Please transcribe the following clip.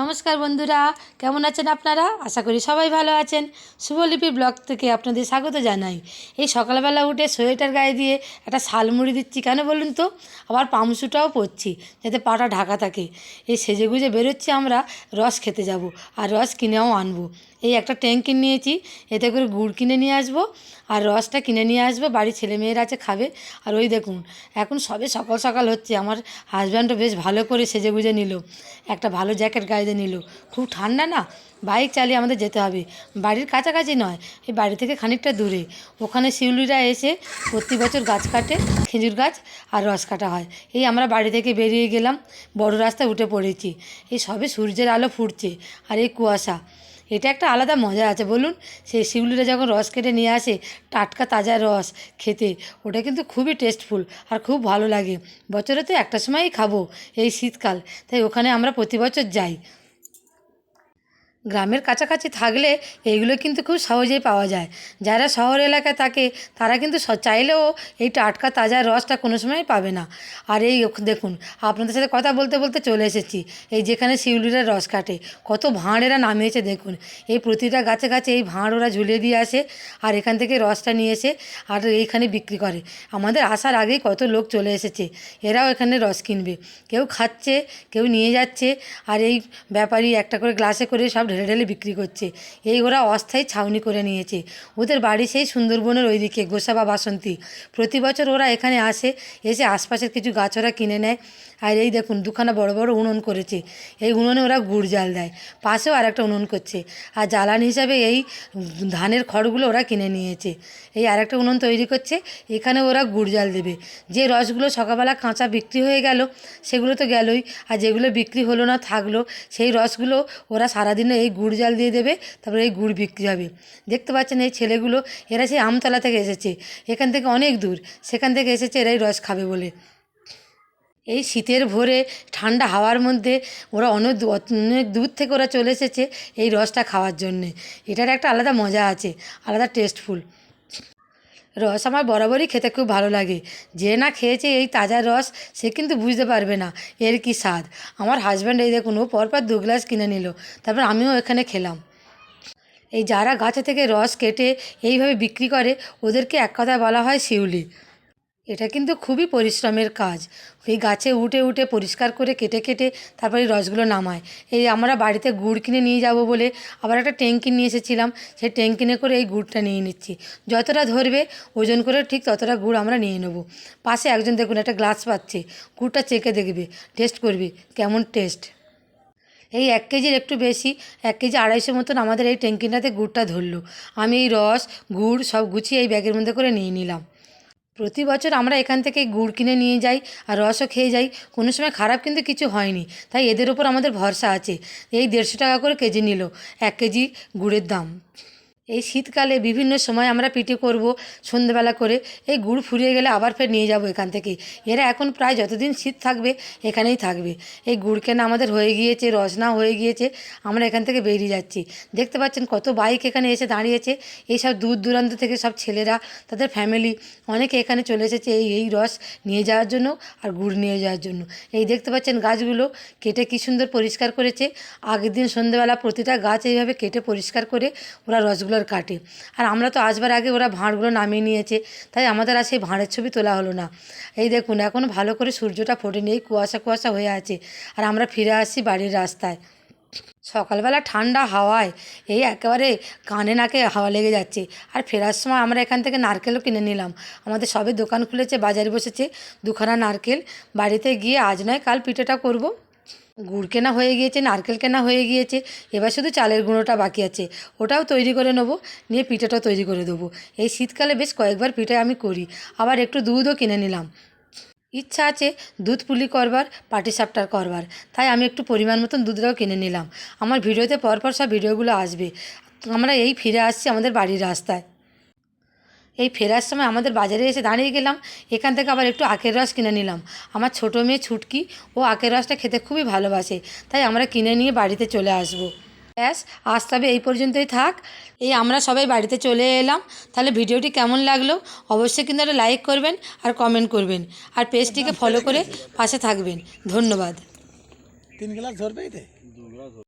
নমস্কার বন্ধুরা, কেমন আছেন আপনারা? আশা করি সবাই ভালো আছেন। শুভলিপি ব্লগ থেকে আপনাদের স্বাগত জানাই। এই সকালবেলা উঠে সোয়েটার গায়ে দিয়ে একটা শালমুড়ি দিচ্ছি কেন বলুন তো? আবার পামসুটাও পরছি, যাতে পাটা ঢাকা থাকে। এই সেজে গুজে বেরোচ্ছি আমরা, রস খেতে যাব, আর রস কিনেও আনব। এই একটা ট্যাঙ্ক কিনে নিয়েছি, এতে করে গুড় কিনে নিয়ে আসব আর রসটা কিনে নিয়ে আসব, বাড়ির ছেলেমেয়েরা আছে খাবে। আর ওই দেখুন, এখন সবে সকাল সকাল হচ্ছে, আমার হাজব্যান্ডও বেশ ভালো করে সেজে গুজে নিল, একটা ভালো জ্যাকেট গায়ে দিয়ে নিল। খুব ঠান্ডা না বাইক চালিয়ে আমাদের যেতে হবে। বাড়ির কাছাকাছি নয়, এই বাড়ি থেকে খানিকটা দূরে। ওখানে শিউলিরা এসে প্রতি বছর গাছ কাটে, খেজুর গাছ আর রস কাটা হয়। এই আমরা বাড়ি থেকে বেরিয়ে গেলাম, বড় রাস্তায় উঠে পড়েছি। এই সবে সূর্যের আলো ফুটছে, আর এই কুয়াশা। এটা একটা আলাদা মজা আছে, বলুন। সেই শিউলিটা যখন রস কেটে নিয়ে আসে, টাটকা তাজা রস খেতে, ওটা কিন্তু খুবই টেস্টফুল আর খুব ভালো লাগে। বছরে তো একটা সময়ই খাব এই শীতকাল, তাই ওখানে আমরা প্রতি বছর যাই। গ্রামের কাছাকাছি থাকলে এইগুলো কিন্তু খুব সহজেই পাওয়া যায়। যারা শহর এলাকায় থাকে, তারা কিন্তু চাইলেও এই টাটকা তাজা রসটা কোনো সময় পাবে না। আর এই দেখুন, আপনাদের সাথে কথা বলতে বলতে চলে এসেছি। এই যেখানে শিউলিরা রস কাটে, কত ভাঁড় এরা নামিয়েছে, দেখুন। এই প্রতিটা গাছে গাছে এই ভাঁড় ওরা ঝুলিয়ে দিয়ে আসে আর এখান থেকে রসটা নিয়ে এসে আর এইখানে বিক্রি করে। আমাদের আসার আগেই কত লোক চলে এসেছে, এরাও এখানে রস কিনবে। কেউ খাচ্ছে, কেউ নিয়ে যাচ্ছে আর এই ব্যাপারী একটা করে গ্লাসে করে সব ঢেলে ঢেলে বিক্রি করছে। এই ওরা অস্থায়ী ছাউনি করে নিয়েছে। ওদের বাড়ি সেই সুন্দরবনের ওইদিকে, গোসা বা বাসন্তী। প্রতি বছর ওরা এখানে আসে, এসে আশপাশের কিছু গাছ ওরা কিনে নেয়। আর এই দেখুন, দুখানা বড় বড় উনুন করেছে। এই উনুনে ওরা গুড় জাল দেয়। পাশেও আর একটা উনুন করছে। আর জ্বালানি হিসাবে এই ধানের খড়গুলো ওরা কিনে নিয়েছে। এই আরেকটা উনুন তৈরি করছে এখানে ওরা গুড় জাল দেবে। যে রসগুলো সকালবেলা কাঁচা বিক্রি হয়ে গেল, সেগুলো তো গেলই। আর যেগুলো বিক্রি হলো না, থাকল, সেই রসগুলো ওরা সারাদিনে এই গুড় জাল দিয়ে দেবে, তারপরে এই গুড় বিক্রি হবে। দেখতে পাচ্ছেন এই ছেলেগুলো, এরা সেই আমতলা থেকে এসেছে। এখান থেকে অনেক দূর, সেখান থেকে এসেছে, এরাই রস খাবে বলে। এই শীতের ভোরে, ঠান্ডা হাওয়ার মধ্যে, ওরা অনেক অনেক দূর থেকে ওরা চলে এসেছে এই রসটা খাওয়ার জন্যে। এটার একটা আলাদা মজা আছে, আলাদা টেস্টফুল রস আমার বরাবরই খেতে খুব ভালো লাগে। যে না খেয়েছে এই তাজা রস, সে কিন্তু বুঝতে পারবে না, এর কি স্বাদ? আমার হাজব্যান্ড এই দেখুন, ও পরপর দু গ্লাস কিনে নিল, তারপর আমিও এখানে খেলাম। এই যারা গাছে থেকে রস কেটে এইভাবে বিক্রি করে, ওদেরকে এক কথায় বলা হয় শিউলি। এটা কিন্তু খুবই পরিশ্রমের কাজ। ওই গাছে উঠে উঠে পরিষ্কার করে কেটে কেটে তারপরে রসগুলো নামায়। এই আমরা বাড়িতে গুড় কিনে নিয়ে যাব বলে আবার একটা ট্যাঙ্কি নিয়ে এসেছিলাম, সেই ট্যাঙ্কিনে করে এই গুড়টা নিয়ে নিচ্ছি। যতটা ধরবে ওজন করে ঠিক ততটা গুড় আমরা নিয়ে নেব। পাশে একজন দেখুন একটা গ্লাস পাচ্ছে, গুড়টা চেকে দেখবে, টেস্ট করবে, কেমন টেস্ট। এই এক কেজির একটু বেশি, এক কেজি আড়াইশো মতন আমাদের এই ট্যাঙ্কিটাতে গুড়টা ধরলো। আমি এই রস, গুড় সব গুছিয়ে এই ব্যাগের মধ্যে করে নিয়ে নিলাম। প্রতি বছর আমরা এখান থেকে গুড় কিনে নিয়ে যাই আর রসও খেয়ে যাই। কোনো সময় খারাপ কিন্তু কিছু হয়নি। তাই এদের ওপর আমাদের ভরসা আছে। এই দেড়শো টাকা করে কেজি নিল। এক কেজি গুড়ের দাম। এই শীতকালে বিভিন্ন সময় আমরা পিঠে করব, সন্ধেবেলা করে। এই গুড় ফুরিয়ে গেলে আবার ফের নিয়ে যাব এখান থেকে। এরা এখন প্রায় যতদিন শীত থাকবে, এখানেই থাকবে। এই গুড় কেনা আমাদের হয়ে গিয়েছে, রসনা হয়ে গিয়েছে, আমরা এখান থেকে বেরিয়ে যাচ্ছি। দেখতে পাচ্ছেন কত বাইক এখানে এসে দাঁড়িয়েছে। এই সব দূর দূরান্ত থেকে সব ছেলেরা, তাদের ফ্যামিলি অনেকে এখানে চলে এসেছে এই এই রস নিয়ে যাওয়ার জন্য আর গুড় নিয়ে যাওয়ার জন্য। এই দেখতে পাচ্ছেন গাছগুলো কেটে কী সুন্দর পরিষ্কার করেছে। আগের দিন সন্ধেবেলা প্রতিটা গাছ এইভাবে কেটে পরিষ্কার করে ওরা রসগুলোর কাটে আর আমরা তো আসবার আগে ওরা ভাঁড়গুলো নামিয়ে নিয়েছে, তাই আমাদের আর সেই ভাঁড়ের ছবি তোলা হলো না। এই দেখুন, এখন ভালো করে সূর্যটা ফোটেনি এই কুয়াশা কুয়াশা হয়ে আছে, আর আমরা ফিরে আসি বাড়ির রাস্তায়। সকালবেলা ঠান্ডা হাওয়ায়, এই একেবারে কানে নাকে হাওয়া লেগে যাচ্ছে। আর ফেরার সময় আমরা এখান থেকে নারকেলও কিনে নিলাম। আমাদের সবে দোকান খুলেছে, বাজারে বসেছে দুখানা নারকেল। বাড়িতে গিয়ে আজ নয়, কাল পিঠেটা করব। গুড় কেনা হয়ে গিয়েছে, নারকেল কেনা হয়ে গিয়েছে, এবার শুধু চালের গুঁড়োটা বাকি আছে। ওটাও তৈরি করে নেব, নিয়ে পিঠেটাও তৈরি করে দেবো। এই শীতকালে বেশ কয়েকবার পিঠে আমি করি, আবার একটু দুধও কিনে নিলাম। ইচ্ছা আছে দুধ পুলি করবার পাটিসাপটার করবার, তাই আমি একটু পরিমাণ মতন দুধটাও কিনে নিলাম। আমার ভিডিওতে পরপর সব ভিডিওগুলো আসবে। আমরা এই ফিরে আসছি আমাদের বাড়ির রাস্তায়। এই ফেরার সময় আমাদের বাজারে এসে দাঁড়িয়ে গেলাম। এখান থেকে আবার একটু আখের রস কিনে নিলাম। আমার ছোটো মেয়ে ছুটকি, ও আখের রসটা খেতে খুবই ভালোবাসে, তাই আমরা কিনে নিয়ে বাড়িতে চলে আসব। ব্যাস, আজ তবে এই পর্যন্তই থাক। এই আমরা সবাই বাড়িতে চলে এলাম। তাহলে ভিডিওটি কেমন লাগল? অবশ্যই কিন্তু একটা লাইক করবেন আর কমেন্ট করবেন। আর পেজটিকে ফলো করে পাশে থাকবেন। ধন্যবাদ। তিন গ্লাস